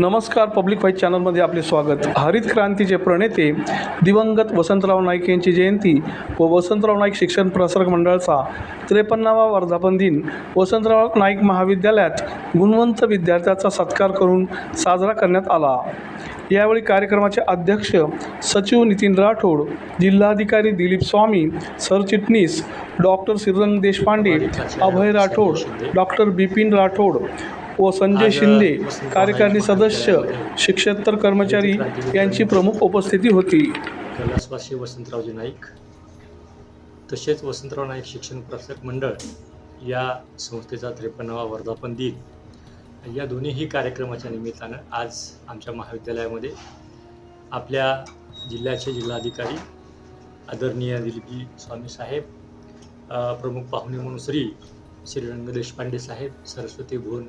नमस्कार public vice चॅनलमध्ये आपले स्वागत. हरित क्रांतीचे प्रणेते दिवंगत वसंतराव नाईक यांची जयंती व वसंतराव नाईक शिक्षण प्रसारक मंडळाचा त्रेपन्नावा वर्धापन दिन वसंतराव नाईक महाविद्यालयात गुणवंत विद्यार्थ्याचा सत्कार करून साजरा करण्यात आला. यावेळी कार्यक्रमाचे अध्यक्ष सचिव नितीन राठोड जिल्हाधिकारी दिलीप स्वामी सरचिटणीस डॉक्टर श्रीरंग देशपांडे अभय राठोड डॉक्टर बिपिन राठोड व संजय शिंदे कार्यकारिणी सदस्य शिक्षेतर कर्मचारी यांची प्रमुख उपस्थिती होती. कैलासवासी वसंतरावजी नाईक तसेच वसंतराव नाईक शिक्षण प्रसारक मंडळ या संस्थेचा त्रेपन्नावा वर्धापन दिन या दोन्हीही कार्यक्रमाच्या निमित्तानं आज आमच्या महाविद्यालयामध्ये आपल्या जिल्ह्याचे जिल्हाधिकारी आदरणीय दिलीपजी स्वामी साहेब प्रमुख पाहुणे म्हणून श्री श्रीरंग देशपांडे साहेब सरस्वती भुवन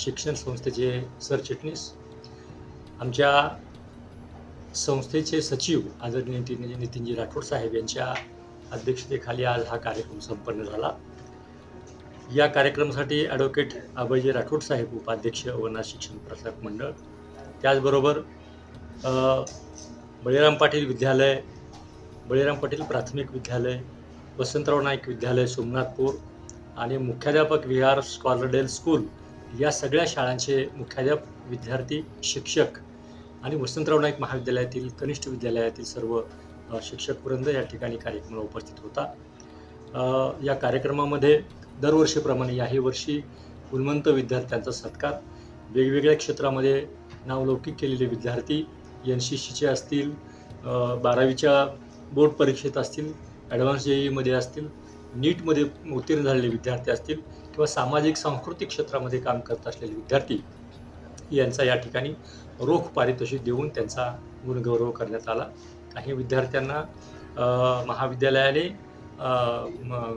शिक्षण संस्थेचे सरचिटणीस. आमच्या संस्थेचे सचिव आदरणीय नितीन नितीनजी राठोड साहेब यांच्या अध्यक्षतेखाली आज हा कार्यक्रम संपन्न झाला. या कार्यक्रमासाठी ॲडव्होकेट अभयजी राठोड साहेब उपाध्यक्ष वना शिक्षण प्रसारक मंडळ. त्याचबरोबर बळीराम पाटील विद्यालय बळीराम पाटील प्राथमिक विद्यालय वसंतराव नाईक विद्यालय सोमनाथपूर आणि मुख्याध्यापक विहार स्कॉलरडेल स्कूल या सगळ्या शाळांचे मुख्याध्यापक विद्यार्थी शिक्षक आणि वसंतराव नाईक महाविद्यालयातील कनिष्ठ विद्यालयातील सर्व शिक्षक वृंद या ठिकाणी कार्यक्रमाला उपस्थित होता. या कार्यक्रमामध्ये दरवर्षीप्रमाणे याही वर्षी गुणवंत विद्यार्थ्यांचा सत्कार वेगवेगळ्या क्षेत्रामध्ये नावलौकिक केलेले विद्यार्थी एन सी सीचे असतील बारावीच्या बोर्ड परीक्षेत असतील ॲडव्हान्स जे ईमध्ये असतील नीटमध्ये उत्तीर्ण झालेले विद्यार्थी असतील किंवा सामाजिक सांस्कृतिक क्षेत्रामध्ये काम करत असलेले विद्यार्थी यांचा या ठिकाणी रोख पारितोषिक देऊन त्यांचा गुणगौरव करण्यात आला. काही विद्यार्थ्यांना महाविद्यालयाने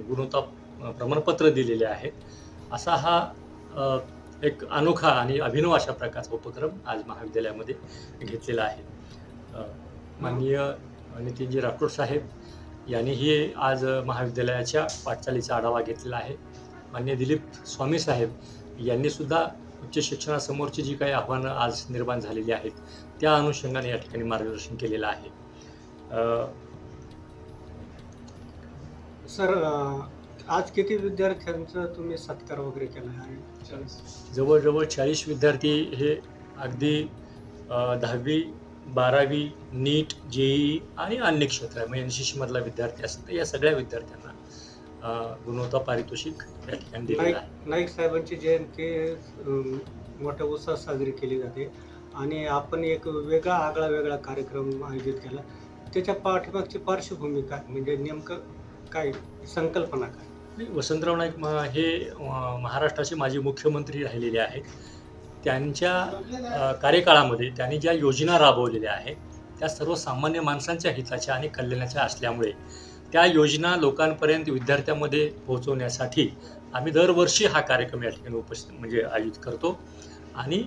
गुणवत्ता प्रमाणपत्र दिलेले आहेत. असा हा एक अनोखा आणि अभिनव अशा प्रकारचा उपक्रम आज महाविद्यालयामध्ये घेतलेला आहे. माननीय नितीनजी राठोड साहेब यांनीही आज महाविद्यालयाच्या वाटचालीचा आढावा घेतलेला आहे. माननीय दिलीप स्वामी साहेब यांनी सुद्धा उच्च शिक्षणासमोरची जी काही आव्हानं आज निर्माण झालेली आहेत त्या अनुषंगाने या ठिकाणी मार्गदर्शन केलेलं आहे. सर आज किती विद्यार्थ्यांचा तुम्ही सत्कार वगैरे केला आहे? जवळजवळ चाळीस विद्यार्थी हे अगदी दहावी बारावी नीट जेई आणि अन्य क्षेत्र म्हणजे एन सी सीमधला विद्यार्थी असेल तर या सगळ्या विद्यार्थ्यांना गुणवत्ता पारितोषिक या ठिकाणी दिलेलं नाईक आहे. नाईक साहेबांची जयंती अं, मोठ्या उत्साहात साजरी केली जाते. आणि आपण एक वेगळा आगळा वेगळा कार्यक्रम आयोजित केला. त्याच्या पाठीमागची पार्श्वभूमी काय म्हणजे नेमकं काय? संकल्पना काय? आणि वसंतराव नाईक हे अ, महाराष्ट्राचे माजी मुख्यमंत्री राहिलेले आहेत. त्यांच्या अ, कार्यकाळामध्ये त्यांनी ज्या योजना राबवलेल्या आहेत त्या सर्वसामान्य माणसांच्या हिताच्या आणि कल्याणाच्या असल्यामुळे त्या योजना लोकांपर्यंत विद्यार्थ्यांमध्ये पोहोचवण्यासाठी आम्ही दरवर्षी हा कार्यक्रम या ठिकाणी उपस्थित म्हणजे आयोजित करतो. आणि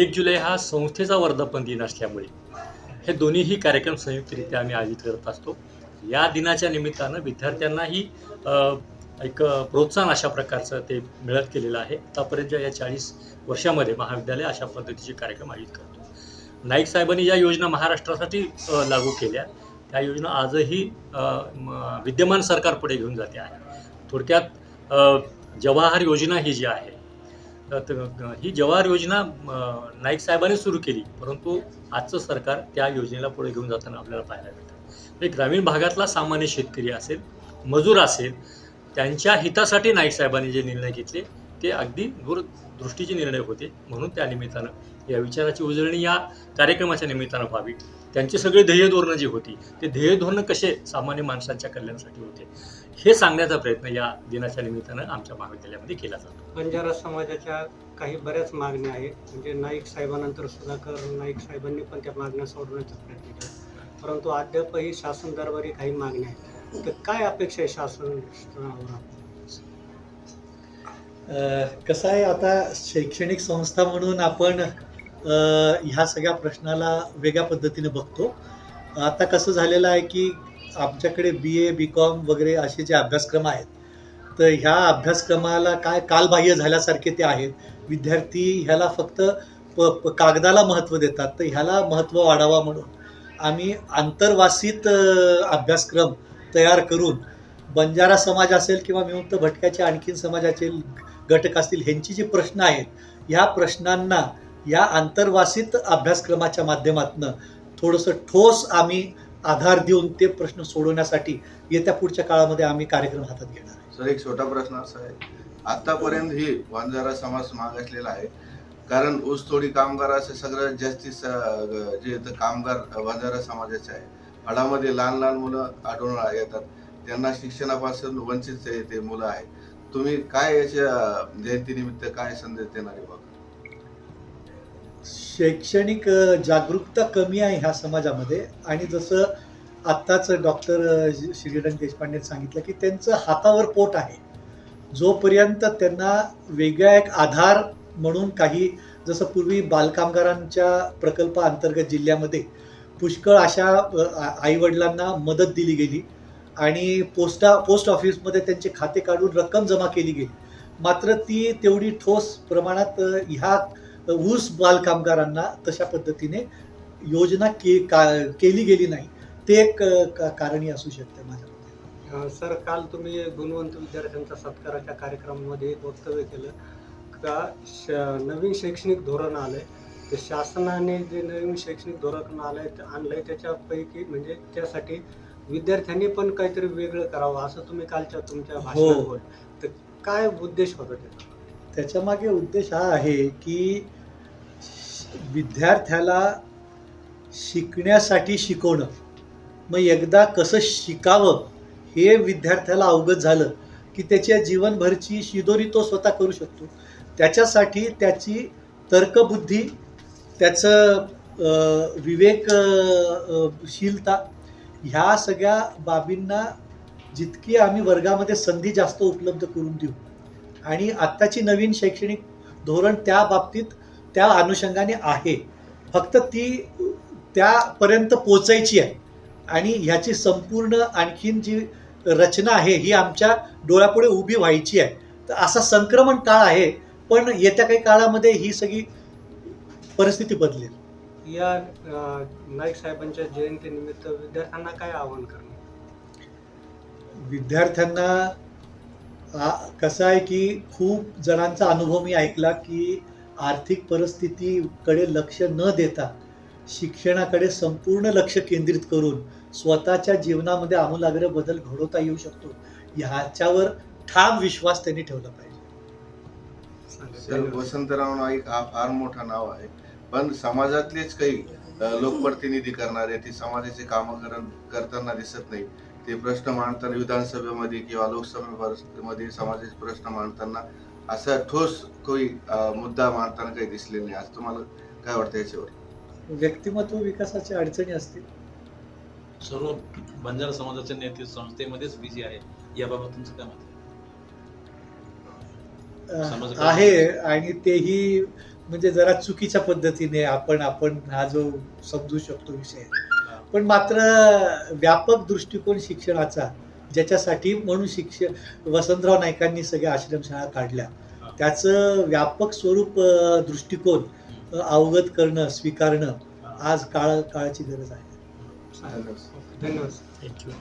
एक जुलै हा संस्थेचा वर्धापन दिन असल्यामुळे हे दोन्हीही कार्यक्रम संयुक्तरित्या आम्ही आयोजित करत असतो. या दिनाच्या निमित्तानं विद्यार्थ्यांनाही एक प्रोत्साहन अशा प्रकारचं ते मिळत केलेलं आहे. आतापर्यंत या चाळीस वर्षामध्ये महाविद्यालय अशा पद्धतीचे कार्यक्रम आयोजित करतो. नाईक साहेबांनी या योजना महाराष्ट्रासाठी लागू केल्या. त्या योजना आजही विद्यमान सरकार पुढे घेऊन जाते आहे. थोडक्यात जवाहर योजना ही जी आहे तर ही जवाहर योजना नाईक साहेबांनी सुरू केली परंतु आजचं सरकार त्या योजनेला पुढे घेऊन जाताना आपल्याला पाहायला मिळतं. म्हणजे ग्रामीण भागातला सामान्य शेतकरी असेल मजूर असेल त्यांच्या हितासाठी नाईक साहेबांनी जे निर्णय घेतले ते अगदी दूरदृष्टीचे निर्णय होते म्हणून त्या निमित्तानं या विचाराची उजळणी या कार्यक्रमाच्या निमित्तानं व्हावी. त्यांचे सगळे ध्येय धोरणं जी होती ते ध्येय धोरणं कसे सामान्य माणसांच्या कल्याणासाठी होते हे सांगण्याचा प्रयत्न या दिनाच्या निमित्तानं आमच्या महाविद्यालयामध्ये केला जातो. बंजारा समाजाच्या काही बऱ्याच मागण्या आहेत. म्हणजे नाईक साहेबानंतर सुधाकर नाईक साहेबांनी पण त्या मागण्या सोडवण्याचा प्रयत्न केला. परंतु अद्यापही शासन दरबारी काही मागण्या आहेत. तर काय अपेक्षा आहे शासन कसं आहे आता शैक्षणिक संस्था म्हणून आपण ह्या सगळ्या प्रश्नाला वेगळ्या पद्धतीने बघतो. आता कसं झालेलं आहे की आमच्याकडे बी ए बी कॉम वगैरे असे जे अभ्यासक्रम आहेत तर ह्या अभ्यासक्रमाला काय कालबाह्य झाल्यासारखे ते आहेत. विद्यार्थी ह्याला फक्त प प- कागदाला महत्त्व देतात तर ह्याला महत्त्व वाढावा म्हणून आम्ही आंतरवासित अभ्यासक्रम तयार करून बंजारा समाज असेल किंवा विमुक्त भटक्याचे आणखीन समाजाचे घटक असतील ह्यांची जी प्रश्न आहेत ह्या प्रश्नांना या आंतरवासित अभ्यासक्रमाच्या माध्यमातून थोडंसं ठोस आम्ही आधार देऊन ते प्रश्न सोडवण्यासाठी येत्या पुढच्या काळामध्ये आम्ही कार्यक्रम हातात घेणार आहे. सर एक छोटा प्रश्न असा आहे. आतापर्यंत ही वांजारा समाज मागासलेला आहे. कारण ऊसतोडी कामगार असे सगळ्यात जास्ती स- जे कामगार वांजारा समाजाचे आहे. फळामध्ये लहान लहान मुलं आढळून येतात. त्यांना शिक्षणापासून वंचित ते ते मुलं आहे तुम्ही काय याच्या जयंतीनिमित्त काय संदेश देणार आहे शैक्षणिक जागरूकता कमी आहे ह्या समाजामध्ये. आणि जसं आत्ताच डॉक्टर श्रीरंग देशपांडे सांगितलं की त्यांचं हातावर पोट आहे. जोपर्यंत त्यांना वेगळा एक आधार म्हणून काही जसं पूर्वी बालकामगारांच्या प्रकल्पाअंतर्गत जिल्ह्यामध्ये पुष्कळ अशा आईवडिलांना मदत दिली गेली. आणि पोस्टा पोस्ट ऑफिसमध्ये त्यांचे खाते काढून रक्कम जमा केली गेली. मात्र ती तेवढी ठोस प्रमाणात ह्या ऊस बालकामगारांना तशा पद्धतीने योजना के का केली गेली नाही. ते एक का- कारणही असू शकते माझ्या सर काल तुम्ही गुणवंत विद्यार्थ्यांच्या सत्काराच्या कार्यक्रमामध्ये एक वक्तव्य केलं का? श नवीन शैक्षणिक धोरण आलंय. तर शासनाने जे नवीन शैक्षणिक धोरण आलंय ते आणलंय त्याच्यापैकी म्हणजे त्यासाठी विद्यार्थ्यांनी पण काहीतरी वेगळं करावं असं तुम्ही कालच्या तुमच्या भाषणात हो. बोल तर काय उद्देश होता त्याचा? त्याच्यामागे उद्देश हा आहे की विद्यार्थ्याला शिकण्यासाठी शिकवणं. मग एकदा कसं शिकावं हे विद्यार्थ्याला अवगत झालं की त्याच्या जीवनभरची शिदोरी तो स्वतः करू शकतो. त्याच्यासाठी त्याची तर्कबुद्धी त्याचं विवेकशीलता ह्या सगळ्या बाबींना जितकी आम्ही वर्गामध्ये संधी जास्त उपलब्ध करून देऊ. आणि आत्ताची नवीन शैक्षणिक धोरण त्या बाबतीत त्या अनुषंगाने आहे. फक्त ती त्यापर्यंत पोचायची आहे. आणि ह्याची संपूर्ण आणखीन जी रचना आहे ही आमच्या डोळ्यापुढे उभी व्हायची आहे. तर असा संक्रमण काळ आहे पण येत्या काही काळामध्ये ही सगळी परिस्थिती बदलेल. या नाईक साहेबांच्या जयंतीनिमित्त विद्यार्थ्यांना काय आवाहन करणार? विद्यार्थ्यांना कसं आहे की खूप जणांचा अनुभव मी ऐकला की आर्थिक परिस्थितीकडे लक्ष न देता शिक्षणाकडे संपूर्ण लक्ष केंद्रित करून स्वतःच्या जीवनामध्ये आमूलाग्र बदल घडवता येऊ शकतो. ह्याच्यावर ठाम विश्वास त्यांनी ठेवला पाहिजे. वसंतराव नाईक हा फार मोठा नाव आहे. पण समाजातलेच काही लोकप्रतिनिधी करणारे ते समाजाचे काम करताना दिसत नाही ते प्रश्न मांडताना विधानसभेमध्ये किंवा लोकसभेमध्ये समाजाचे प्रश्न मांडताना असा ठोस अ, मुद्दा मांडताना काही दिसले नाही. आज तुम्हाला काय वाटतं याच्यावर? व्यक्तिमत्व विकासाच्या अडचणी असतील? सर्व बंजारा समाजाचे नेते संस्थेमध्येच बिझी आहे. याबाबत तुमचं काय मत आहे? अ, समाज- आहे आणि तेही म्हणजे जरा चुकीच्या पद्धतीने आपण आपण हा जो समजू शकतो विषय. पण मात्र व्यापक दृष्टिकोन शिक्षणाचा ज्याच्यासाठी म्हणून शिक्षण वसंतराव नाईकांनी सगळ्या आश्रमशाळा काढल्या. त्याचं व्यापक स्वरूप दृष्टिकोन अवगत करणं स्वीकारणं आज काळ काळाची गरज आहे. धन्यवाद. थँक्यू